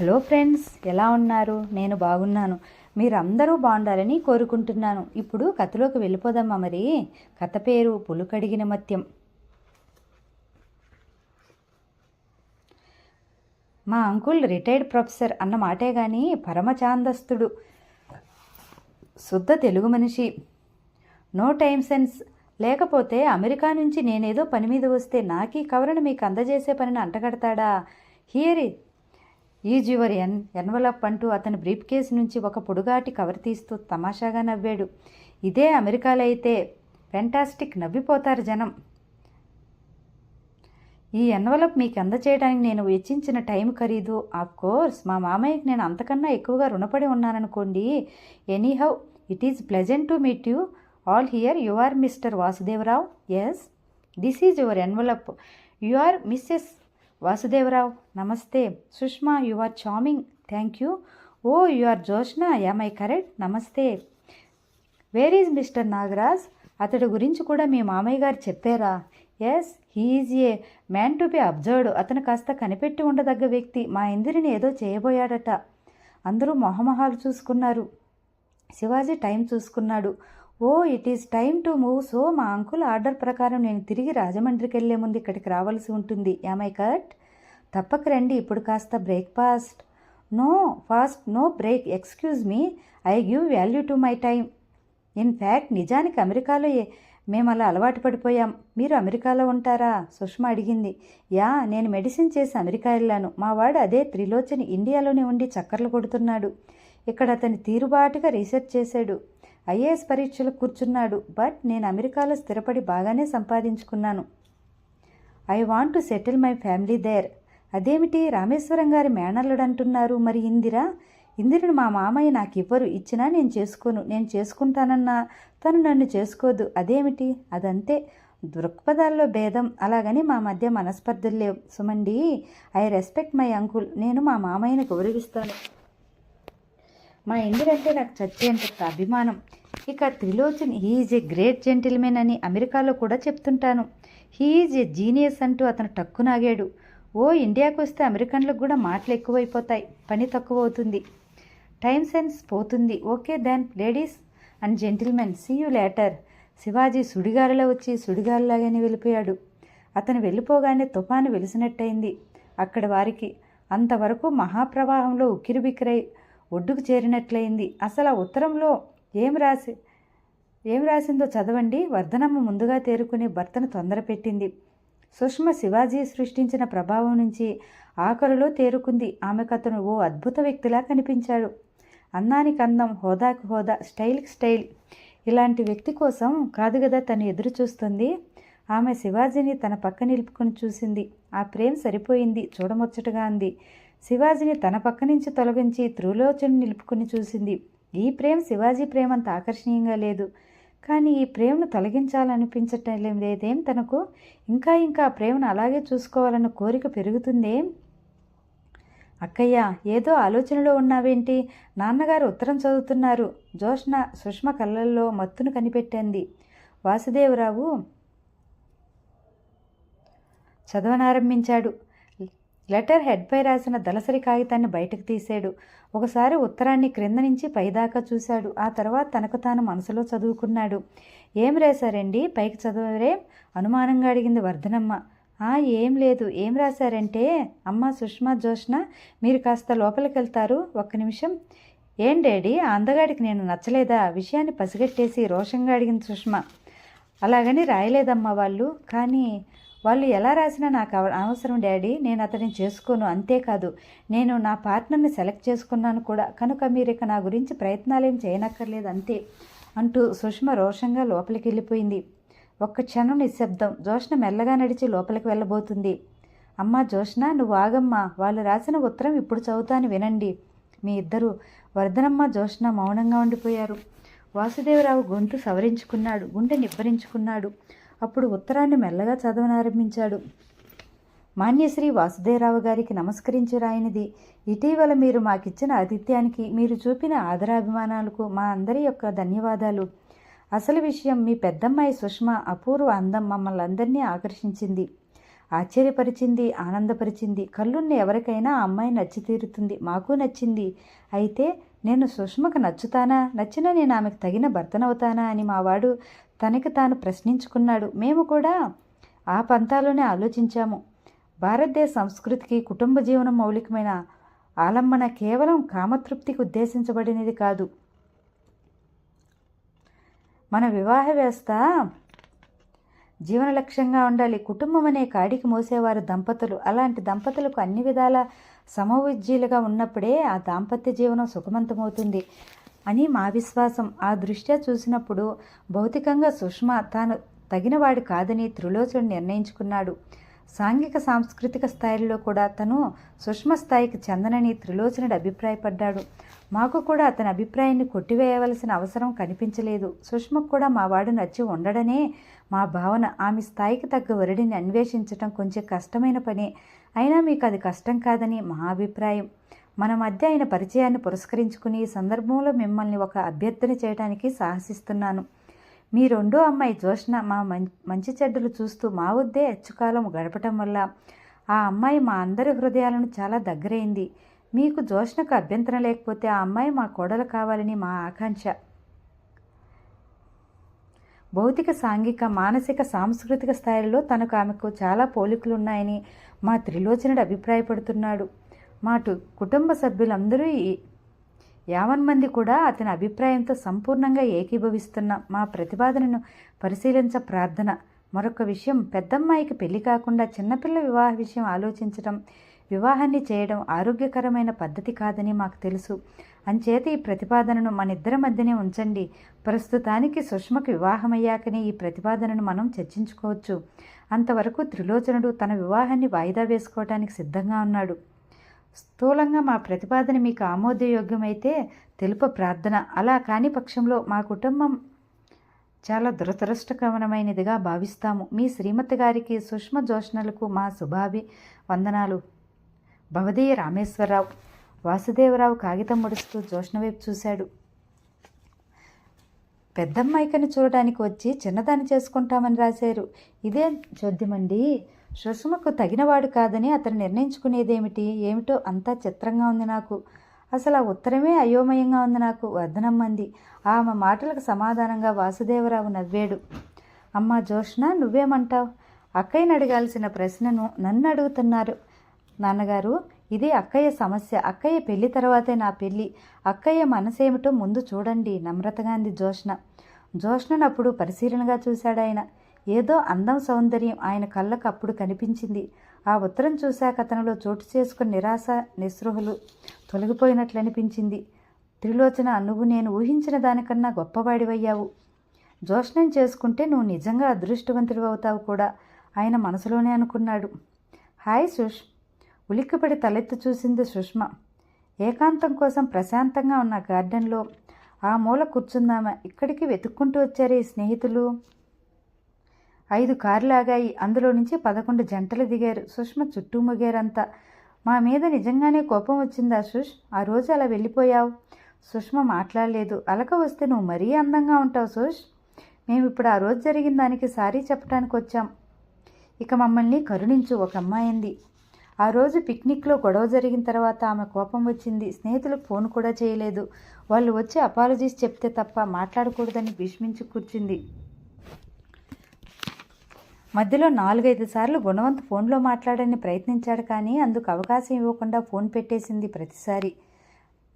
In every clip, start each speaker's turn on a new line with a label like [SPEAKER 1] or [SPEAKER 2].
[SPEAKER 1] Hello friends ఎలా ఉన్నారు? నేను బాగున్నాను. మీరందరూ బాగుండాలని కోరుకుంటున్నాను. ఇప్పుడు కథలోకి వెళ్ళిపోదామా మరి? కథ పేరు పులుకడిగిన మత్యం మా అంకుల్ రిటైర్డ్ ప్రొఫెసర్ అన్న మాటే కానీ పరమచాందస్తుడు శుద్ధ తెలుగు మనిషి. No time sense. లేకపోతే అమెరికా నుంచి నేనేదో పని మీద వస్తే నాకీ కవరను మీకు అందజేసే పనిని అంటగడతాడా? Here is your N envelope అంటూ అతని బ్రీఫ్ కేస్ నుంచి ఒక పొడుగాటి కవర్ తీస్తూ తమాషాగా నవ్వాడు. ఇదే అమెరికాలో అయితే ఫెంటాస్టిక్ నవ్విపోతారు జనం. ఈ ఎన్వలప్ మీకు అందచేయడానికి నేను వెచ్చించిన టైం ఖరీదు. ఆఫ్ కోర్స్ మా మామయ్యకి నేను అంతకన్నా ఎక్కువగా రుణపడి ఉన్నాననుకోండి. Anyhow it is pleasant to meet you. All here you are mister Vasudevarao. Yes this is your envelope. You are missus Vasudevarao నమస్తే. Sushma you are charming thank you oh you are Joshna am I correct నమస్తే. Where is mister Nagaraj అతడి గురించి కూడా మీ మామయ్య గారు చెప్పారా? Yes he is a man to be observed అతను కాస్త కనిపెట్టి ఉండదగ్గ వ్యక్తి. మా ఇందిరిని ఏదో చేయబోయాడట. అందరూ మొహమొహాలు చూసుకున్నారు. శివాజీ టైం చూసుకున్నాడు. ఓ it is time to move so మా అంకుల్ ఆర్డర్ ప్రకారం నేను తిరిగి రాజమండ్రికి వెళ్ళే ముందు ఇక్కడికి రావాల్సి ఉంటుంది. ఐ కట్ తప్పక రండి ఇప్పుడు కాస్త breakfast no fast no break excuse me I give value to my time in fact నిజానికి అమెరికాలో మేము అలా అలవాటు పడిపోయాం. మీరు అమెరికాలో ఉంటారా? సుష్మ అడిగింది. యా నేను మెడిసిన్ చేసి అమెరికా వెళ్ళాను. మా వాడు అదే త్రిలోచని ఇండియాలోనే ఉండి చక్కర్లు కొడుతున్నాడు. ఇక్కడ అతని తీరుబాటుగా రీసెర్చ్ చేశాడు. ఐఏఎస్ పరీక్షలు కూర్చున్నాడు బట్ నేను అమెరికాలో స్థిరపడి బాగానే సంపాదించుకున్నాను. I want to settle my family there. అదేమిటి రామేశ్వరం గారి మేనల్లుడు అంటున్నారు మరి ఇందిరా? ఇందిరను మా మామయ్య నాకు ఇవ్వరు ఇచ్చినా నేను చేసుకోను నేను చేసుకుంటానన్నా తను నన్ను చేసుకోదు అదేమిటి? అదంతే. దృక్పథాల్లో భేదం అలాగని మా మధ్య మనస్పర్ధలు లేవు. సుమండి ఐ రెస్పెక్ట్ మై అంకుల్ నేను మా మామయ్యని గౌరవిస్తాను. మా ఇందిరంటే నాకు చచ్చేంత అభిమానం. ఇక Trilochan he is a great gentleman అని అమెరికాలో కూడా చెప్తుంటాను. హీఈజ్ ఏ జీనియస్ అంటూ అతను టక్కునాగాడు. ఓ ఇండియాకు వస్తే అమెరికన్లకు కూడా మాటలు ఎక్కువైపోతాయి. పని తక్కువ అవుతుంది టైం సెన్స్ పోతుంది. Okay then ladies and gentlemen see you later Shivaji సుడిగాలిలో వచ్చి సుడిగాలిలాగానే వెళ్ళిపోయాడు. అతను వెళ్ళిపోగానే తుఫాను వెలిసినట్టయింది. అక్కడ వారికి అంతవరకు మహాప్రవాహంలో ఉక్కిరిబిక్కిరై ఒడ్డుకు చేరినట్లయింది. అసలు ఆ ఉత్తరంలో ఏం రాసి ఏం రాసిందో చదవండి. వర్ధనమ్మ ముందుగా తేరుకుని భర్తను తొందర పెట్టింది. సుష్మ శివాజీ సృష్టించిన ప్రభావం నుంచి ఆఖరులో తేరుకుంది. ఆమెకు అతను ఓ అద్భుత వ్యక్తిలా కనిపించాడు. అందానికి అందం హోదాకు హోదా స్టైల్కి స్టైల్. ఇలాంటి వ్యక్తి కోసం కాదు కదా తను ఎదురు చూస్తుంది. ఆమె శివాజీని తన పక్క నిలుపుకొని చూసింది. ఆ ప్రేమ సరిపోయింది చూడముచ్చటగా అంది. శివాజీని తన పక్క నుంచి తొలగించి త్రిలోచని నిలుపుకొని చూసింది. ఈ ప్రేమ శివాజీ ప్రేమ అంత ఆకర్షణీయంగా లేదు. కానీ ఈ ప్రేమను తొలగించాలనిపించటం లేదేం తనకు ఇంకా ఇంకా ప్రేమను అలాగే చూసుకోవాలన్న కోరిక పెరుగుతుందేం? అక్కయ్య ఏదో ఆలోచనలో ఉన్నావేంటి? నాన్నగారు ఉత్తరం చదువుతున్నారు. జోష్ణ సుష్మ కళ్ళల్లో మత్తును కనిపెట్టింది. వాసుదేవరావు చదవనారంభించాడు. లెటర్ హెడ్పై రాసిన దళసరి కాగితాన్ని బయటకు తీశాడు. ఒకసారి ఉత్తరాన్ని క్రింద నుంచి పైదాకా చూశాడు. ఆ తర్వాత తనకు తాను మనసులో చదువుకున్నాడు. ఏం రాశారండి? పైకి చదివరే అనుమానంగా అడిగింది వర్ధనమ్మ. "ఆ, ఏం లేదు. ఏం రాశారంటే అమ్మ సుష్మా జోష్న మీరు కాస్త లోపలికి వెళ్తారు. ఒక్క నిమిషం. ఏం డాడీ? ఆ అందగాడికి నేను నచ్చలేదా? విషయాన్ని పసిగట్టేసి రోషంగా అడిగింది సుష్మ. అలాగని రాయలేదమ్మా వాళ్ళు. కానీ వాళ్ళు ఎలా రాసినా నాకు అవసరం డాడీ నేను అతడిని చేసుకోను అంతేకాదు నేను నా పార్ట్నర్ని సెలెక్ట్ చేసుకున్నాను కూడా. కనుక మీరు ఇక నా గురించి ప్రయత్నాలేం చేయనక్కర్లేదు అంతే అంటూ సుష్మ రోషంగా లోపలికి వెళ్ళిపోయింది. ఒక్క క్షణం నిశ్శబ్దం. జోష్ణ మెల్లగా నడిచి లోపలికి వెళ్ళబోతుంది. అమ్మా జోష్ణ నువ్వు ఆగమ్మా. వాళ్ళు రాసిన ఉత్తరం ఇప్పుడు చదువుతాను వినండి. మీ ఇద్దరు వర్ధనమ్మ జోష్ణ మౌనంగా ఉండిపోయారు. వాసుదేవరావు గొంతు సవరించుకున్నాడు. గుండె నిబ్బరించుకున్నాడు. అప్పుడు ఉత్తరాన్ని మెల్లగా చదవనారంభించాడు మాన్యశ్రీ వాసుదేవరావు గారికి నమస్కరించి రాయినది. ఇటీవల మీరు మాకిచ్చిన ఆతిథ్యానికి మీరు చూపిన ఆదరాభిమానాలకు మా అందరి యొక్క ధన్యవాదాలు. అసలు విషయం మీ పెద్దమ్మాయి సుష్మ అపూర్వ అందం మమ్మల్ని అందరినీ ఆకర్షించింది. ఆశ్చర్యపరిచింది ఆనందపరిచింది. కళ్ళున్న ఎవరికైనా ఆ అమ్మాయి నచ్చి తీరుతుంది. మాకు నచ్చింది. అయితే నేను సుష్మకు నచ్చుతానా? నచ్చినా నేను ఆమెకు తగిన భర్తనవుతానా అని మావాడు తనకి తాను ప్రశ్నించుకున్నాడు. మేము కూడా ఆ పంతాలోనే ఆలోచించాము. భారతదేశ సంస్కృతికి కుటుంబ జీవనం మౌలికమైన ఆలంబన కేవలం కామతృప్తికి ఉద్దేశించబడినది కాదు. మన వివాహ వ్యవస్థ జీవన లక్ష్యంగా ఉండాలి. కుటుంబం అనే కాడికి మోసేవారు దంపతులు. అలాంటి దంపతులకు అన్ని విధాల సమవిజ్జీలుగా ఉన్నప్పుడే ఆ దాంపత్య జీవనం సుఖవంతమవుతుంది. అని మా విశ్వాసం. ఆ దృష్ట్యా చూసినప్పుడు భౌతికంగా సుష్మ తాను తగినవాడు కాదని త్రిలోచుడు నిర్ణయించుకున్నాడు. సాంఘిక సాంస్కృతిక స్థాయిలో కూడా తను సుష్మ స్థాయికి చెందనని త్రిలోచనుడు అభిప్రాయపడ్డాడు. మాకు కూడా అతని అభిప్రాయాన్ని కొట్టివేయవలసిన అవసరం కనిపించలేదు. సుష్మకు కూడా మా వాడు నచ్చి ఉండడనే మా భావన. ఆమె స్థాయికి తగ్గ వరుడిని అన్వేషించటం కొంచెం కష్టమైన పని. అయినా మీకు అది కష్టం కాదని మా అభిప్రాయం. మన మధ్య ఆయన పరిచయాన్ని పురస్కరించుకుని ఈ సందర్భంలో మిమ్మల్ని ఒక అభ్యర్థన చేయడానికి సాహసిస్తున్నాను. మీ రెండో అమ్మాయి జోష్న మా మం- మంచి చెడ్డలు చూస్తూ మా వద్దే అచ్చుకాలం గడపటం వల్ల ఆ అమ్మాయి మా అందరి హృదయాలను చాలా దగ్గరైంది. మీకు జోష్నకు అభ్యంతరం లేకపోతే ఆ అమ్మాయి మా కోడలు కావాలని మా ఆకాంక్ష. భౌతిక సాంఘిక మానసిక సాంస్కృతిక స్థాయిలో తనకు ఆమెకు చాలా పోలికలు ఉన్నాయని మా త్రిలోచనుడు అభిప్రాయపడుతున్నాడు. మాటు కుటుంబ సభ్యులందరూ యావన్ మంది కూడా అతని అభిప్రాయంతో సంపూర్ణంగా ఏకీభవిస్తున్న మా ప్రతిపాదనను పరిశీలించ ప్రార్థన. మరొక విషయం పెద్దమ్మాయికి పెళ్ళి కాకుండా చిన్నపిల్ల వివాహ విషయం ఆలోచించడం వివాహాన్ని చేయడం ఆరోగ్యకరమైన పద్ధతి కాదని మాకు తెలుసు. అంచేత ఈ ప్రతిపాదనను మన ఇద్దరి మధ్యనే ఉంచండి. ప్రస్తుతానికి సుష్మకు వివాహమయ్యాకనే ఈ ప్రతిపాదనను మనం చర్చించుకోవచ్చు. అంతవరకు త్రిలోచనుడు తన వివాహాన్ని వాయిదా వేసుకోవడానికి సిద్ధంగా ఉన్నాడు. స్థూలంగా మా ప్రతిపాదన మీకు ఆమోదయోగ్యమైతే తెలుప ప్రార్థన. అలా కాని పక్షంలో మా కుటుంబం చాలా దురదృష్టకరమైనదిగా భావిస్తాము. మీ శ్రీమతి గారికి సుష్మ జోష్ణలకు మా శుభాభి వందనాలు భవదీయ రామేశ్వరరావు వాసుదేవరావు కాగితం ముడుస్తూ జోష్ణ వైపు చూశాడు. పెద్దమ్మాయికని చూడడానికి వచ్చి చిన్నదాన్ని చేసుకుంటామని రాశారు. ఇదే చోద్యమండి సుష్మకు తగినవాడు కాదని అతను నిర్ణయించుకునేదేమిటి? ఏమిటో అంతా చిత్రంగా ఉంది నాకు. అసలు ఆ ఉత్తరమే అయోమయంగా ఉంది నాకు. వర్ధనమ్మంది ఆమె మాటలకు సమాధానంగా వాసుదేవరావు నవ్వాడు. అమ్మా జోష్ణ నువ్వేమంటావు? అక్కయ్యని అడగాల్సిన ప్రశ్నను నన్ను అడుగుతున్నారు. నాన్నగారు ఇది అక్కయ్య సమస్య. అక్కయ్య పెళ్ళి తర్వాతే నా పెళ్ళి అక్కయ్య మనసేమిటో ముందు చూడండి. నమ్రతగా అంది జోష్ణ జోష్ణనప్పుడు పరిశీలనగా చూశాడు ఆయన ఏదో అందం సౌందర్యం ఆయన కళ్ళకు అప్పుడు కనిపించింది. ఆ ఉత్తరం చూశాక అతనిలో చోటు చేసుకుని నిరాశ నిస్పృహలు తొలగిపోయినట్లు అనిపించింది త్రిలోచన నువ్వు నేను ఊహించిన దానికన్నా గొప్పవాడివయ్యావు. జోష్ణం చేసుకుంటే నువ్వు నిజంగా అదృష్టవంతుడు అవుతావు కూడా ఆయన మనసులోనే అనుకున్నాడు. హాయ్ సుష్. ఉలిక్కిపడి తలెత్తి చూసింది సుష్మ. ఏకాంతం కోసం ప్రశాంతంగా ఉన్న గార్డెన్లో ఆ మూల కూర్చుందామా. ఇక్కడికి వెతుక్కుంటూ వచ్చారు ఈ స్నేహితులు. ఐదు కార్లాగాయి. అందులో నుంచి పదకొండు జంటలు దిగారు. సుష్మ చుట్టూ ముగారంతా మా మీద నిజంగానే కోపం వచ్చిందా సుష్? ఆ రోజు అలా వెళ్ళిపోయావు? సుష్మ మాట్లాడలేదు. అలక వస్తే నువ్వు మరీ అందంగా ఉంటావు సుష్. మేము ఇప్పుడు ఆ రోజు జరిగిన దానికి సారీ చెప్పడానికి వచ్చాం. ఇక మమ్మల్ని కరుణించు ఒక అమ్మాయింది ఆ రోజు పిక్నిక్లో గొడవ జరిగిన తర్వాత ఆమె కోపం వచ్చింది. స్నేహితులకు ఫోన్ కూడా చేయలేదు. వాళ్ళు వచ్చి అపాలజీస్ చెప్తే తప్ప మాట్లాడకూడదని భీష్మించి కూర్చుంది. మధ్యలో నాలుగైదు సార్లు గుణవంత్ ఫోన్లో మాట్లాడని ప్రయత్నించాడు కానీ అందుకు అవకాశం ఇవ్వకుండా ఫోన్ పెట్టేసింది ప్రతిసారి.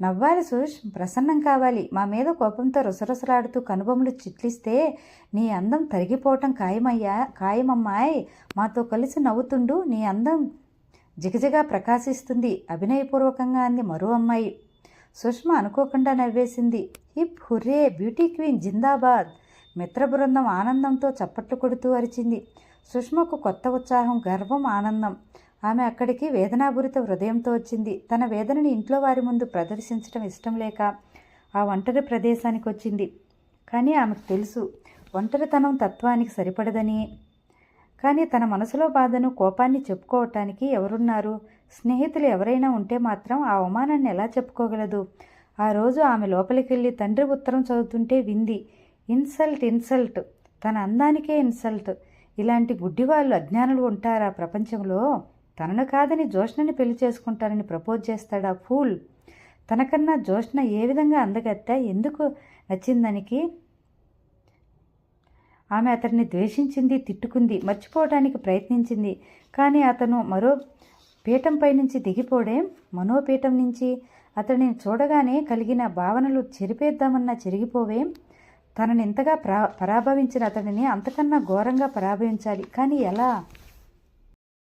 [SPEAKER 1] నవ్వాలి సుష్ ప్రసన్నం కావాలి. మా మీద కోపంతో రుసరుసలాడుతూ కనుబొమ్మలు చిట్లిస్తే నీ అందం తరిగిపోవటం ఖాయమయ్యా ఖాయమమ్మాయ్. మాతో కలిసి నవ్వుతుండు నీ అందం జిగజిగా ప్రకాశిస్తుంది. అభినయపూర్వకంగా అంది మరో అమ్మాయి. సుష్మ అనుకోకుండా నవ్వేసింది. హిప్ హుర్రే బ్యూటీ క్వీన్ జిందాబాద్. మిత్ర బృందం ఆనందంతో చప్పట్లు కొడుతూ అరిచింది. సుష్మకు కొత్త ఉత్సాహం గర్వం ఆనందం. ఆమె అక్కడికి వేదనాభూరిత హృదయంతో వచ్చింది. తన వేదనని ఇంట్లో వారి ముందు ప్రదర్శించడం ఇష్టం లేక ఆ ఒంటరి ప్రదేశానికి వచ్చింది. కానీ ఆమెకు తెలుసు ఒంటరితనం తత్వానికి సరిపడదని. కానీ తన మనసులో బాధను కోపాన్ని చెప్పుకోవటానికి ఎవరున్నారు? స్నేహితులు ఎవరైనా ఉంటే మాత్రం ఆ అవమానాన్ని ఎలా చెప్పుకోగలదు? ఆ రోజు ఆమె లోపలికి వెళ్ళి తండ్రి ఉత్తరం చదువుతుంటే వింది ఇన్సల్ట్ ఇన్సల్ట్. తన అందానికే ఇన్సల్ట్. ఇలాంటి గుడ్డివాళ్ళు అజ్ఞానులు ఉంటారా ప్రపంచంలో? తనను కాదని జోష్ణని పెళ్ళి చేసుకుంటానని ప్రపోజ్ చేస్తాడా ఫూల్? తనకన్నా జోష్ణ ఏ విధంగా అందగత్తా? ఎందుకు నచ్చిందనికి? ఆమె అతడిని ద్వేషించింది తిట్టుకుంది మర్చిపోవడానికి ప్రయత్నించింది. కానీ అతను మరో పీఠంపై నుంచి దిగిపోడే మనోపీఠం నుంచి అతడిని చూడగానే కలిగిన భావనలు చెరిపేద్దామన్నా చెరిగిపోవేం తనని ఇంతగా ప్రా పరాభవించిన అతడిని అంతకన్నా ఘోరంగా పరాభవించాలి. కానీ ఎలా?